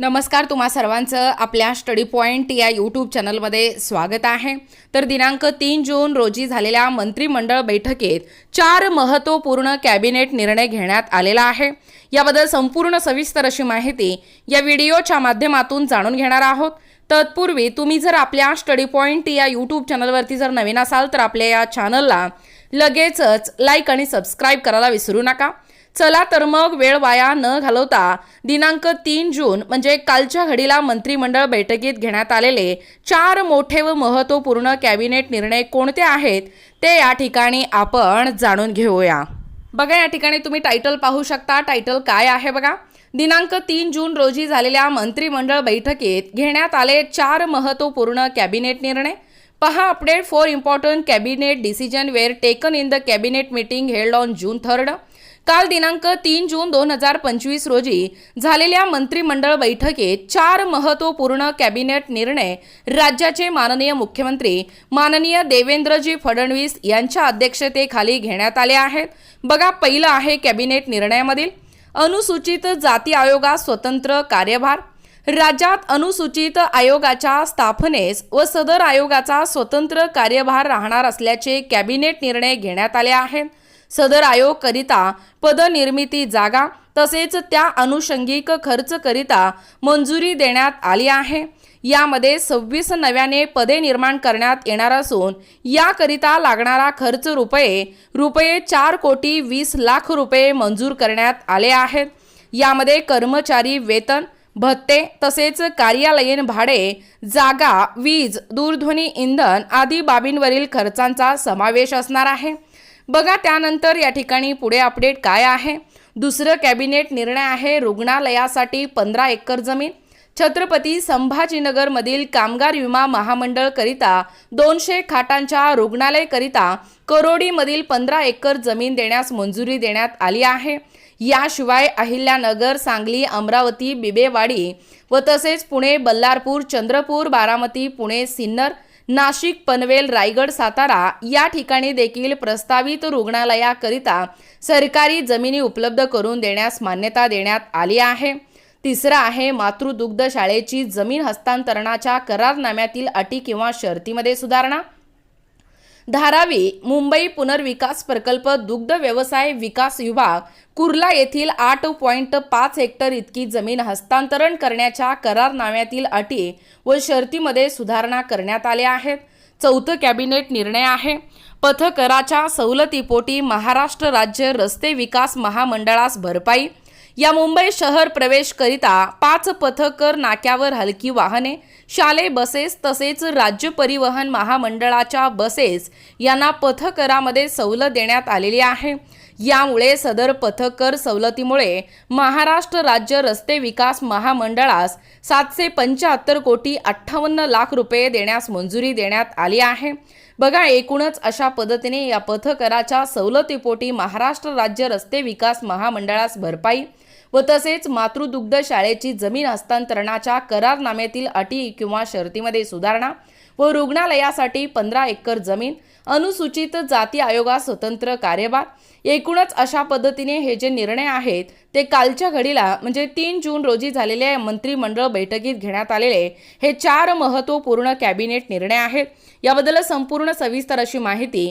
नमस्कार तुम्हा सर्वांचं आपल्या स्टडी पॉईंट या यूट्यूब चॅनलमध्ये स्वागत आहे. तर दिनांक तीन जून रोजी झालेल्या मंत्रिमंडळ बैठकीत चार महत्त्वपूर्ण कॅबिनेट निर्णय घेण्यात आलेला आहे. याबद्दल संपूर्ण सविस्तर अशी माहिती या व्हिडिओच्या माध्यमातून जाणून घेणार आहोत. तत्पूर्वी तुम्ही जर आपल्या स्टडी पॉईंट या यूट्यूब चॅनलवरती जर नवीन असाल तर आपल्या या चॅनलला लगेचच लाईक आणि सबस्क्राईब करायला विसरू नका. चला तर मग वेळ वाया न घालवता दिनांक तीन जून म्हणजे कालच्या घडीला मंत्रिमंडळ बैठकीत घेण्यात आलेले चार मोठे व महत्त्वपूर्ण कॅबिनेट निर्णय कोणते आहेत ते या ठिकाणी आपण जाणून घेऊया. बघा या ठिकाणी तुम्ही टायटल पाहू शकता. टायटल काय आहे बघा? दिनांक तीन जून रोजी झालेल्या मंत्रिमंडळ बैठकीत घेण्यात आले चार महत्त्वपूर्ण कॅबिनेट निर्णय. पहा update for important cabinet decision were taken in the cabinet meeting held on June third काल दिनांक तीन जून दोन हजार पंचवीस रोजी झालेल्या मंत्रिमंडळ बैठकीत चार महत्त्वपूर्ण कॅबिनेट निर्णय राज्याचे माननीय मुख्यमंत्री माननीय देवेंद्रजी फडणवीस यांच्या अध्यक्षतेखाली घेण्यात आले आहेत. बघा पहिलं आहे कॅबिनेट निर्णयामधील. अनुसूचित जाती आयोगास स्वतंत्र कार्यभार. राज्यात अनुसूचित आयोगाच्या स्थापनेस व सदर आयोगाचा स्वतंत्र कार्यभार राहणार असल्याचे कॅबिनेट निर्णय घेण्यात आले आहेत. सदर आयोग करिता पदनिर्मिती जागा तसेच त्या अनुषंगिक खर्च करिता मंजुरी देण्यात आली आहे. यामध्ये सव्वीस नव्याने पदे निर्माण करण्यात येणार असून याकरिता लागणारा खर्च रुपये रुपये चार कोटी वीस लाख रुपये मंजूर करण्यात आले आहेत. यामध्ये कर्मचारी वेतन भत्ते तसेच कार्यालयीन भाडे जागा वीज दूरध्वनी इंधन आदी बाबींवरील खर्चांचा समावेश असणार आहे. बघा त्यानंतर या ठिकाणी पुढे अपडेट काय आहे. दुसरं कॅबिनेट निर्णय आहे रुग्णालयासाठी पंधरा एकर जमीन. छत्रपती संभाजीनगरमधील कामगार विमा महामंडळकरिता दोनशे खाटांच्या रुग्णालयकरिता करोडीमधील पंधरा एकर जमीन देण्यास मंजुरी देण्यात आली आहे. याशिवाय अहिल्यानगर सांगली अमरावती बिबेवाडी व तसेच पुणे बल्लारपूर चंद्रपूर बारामती पुणे सिन्नर नाशिक पनवेल रायगड सातारा या ठिकाणी देखील प्रस्तावित रुग्णालयाकरिता सरकारी जमिनी उपलब्ध करून देण्यास मान्यता देण्यात आली आहे. तिसरं आहे मातृदुग्ध शाळेची जमीन हस्तांतरणाच्या करारनाम्यातील अटी किंवा शर्तीमध्ये सुधारणा. धारावी मुंबई पुनर्विकास प्रकल्प दुग्ध व्यवसाय विकास विभाग कुर्ला येथील आठ पॉईंट पाच हेक्टर इतकी जमीन हस्तांतरण करण्याच्या करारनाम्यातील अटी व शर्तीमध्ये सुधारणा करण्यात आल्या आहेत. चौथं कॅबिनेट निर्णय आहे. पथकराच्या सवलतीपोटी महाराष्ट्र राज्य रस्ते विकास महामंडळास भरपाई या मुंबई शहर प्रवेश करिता पाच पथकर नाक्यावर हलकी वाहने शाले बसेस तसेच राज्य परिवहन महामंडळाच्या बसेस यांना पथकरामध्ये सवलत देण्यात आलेली आहे. यामुळे सदर पथकर सवलतीमुळे महाराष्ट्र राज्य रस्ते विकास महामंडळास सातशे पंच्याहत्तर कोटी अठ्ठावन्न लाख रुपये देण्यास मंजुरी देण्यात आली आहे. बघा एकूणच अशा पद्धतीने या पथकराच्या सवलतीपोटी महाराष्ट्र राज्य रस्ते विकास महामंडळास भरपाई व तसेच मातृदुग्ध शाळेची जमीन हस्तांतरणाच्या करारनाम्यातील अटी किंवा शर्तीमध्ये सुधारणा व रुग्णालयासाठी पंधरा एकर जमीन अनुसूचित जाती आयोगा स्वतंत्र कार्यभार. एकूणच अशा पद्धतीने हे जे निर्णय आहेत ते कालच्या घडीला म्हणजे तीन जून रोजी झालेल्या मंत्रिमंडळ बैठकीत घेण्यात आलेले हे चार महत्त्वपूर्ण कॅबिनेट निर्णय आहेत. याबद्दल संपूर्ण सविस्तर अशी माहिती